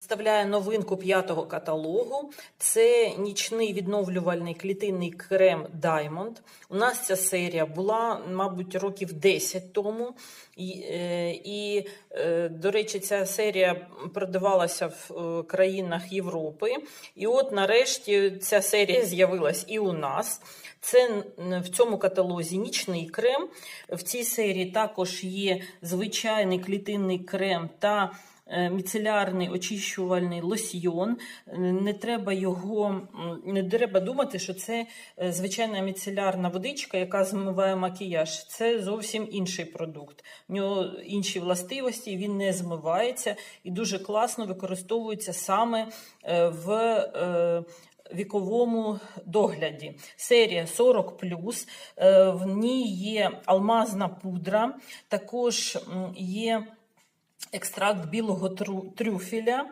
Представляє новинку п'ятого каталогу. Це нічний відновлювальний клітинний крем Diamond. У нас ця серія була, мабуть, років 10 тому. І, е, е, до речі, ця серія продавалася в е, країнах Європи. І от нарешті ця серія з'явилась і у нас. Це в цьому каталозі нічний крем. В цій серії також є звичайний клітинний крем та міцелярний очищувальний лосьйон. Е, Не треба його, не треба думати, що це е, звичайна міцелярна водичка, яка змиває макіяж. Це зовсім інший продукт. У нього інші властивості, він не змивається і дуже класно використовується саме е, в. е, Віковому догляді. Серія 40 Е, В ній є алмазна пудра, також є екстракт білого трюфеля,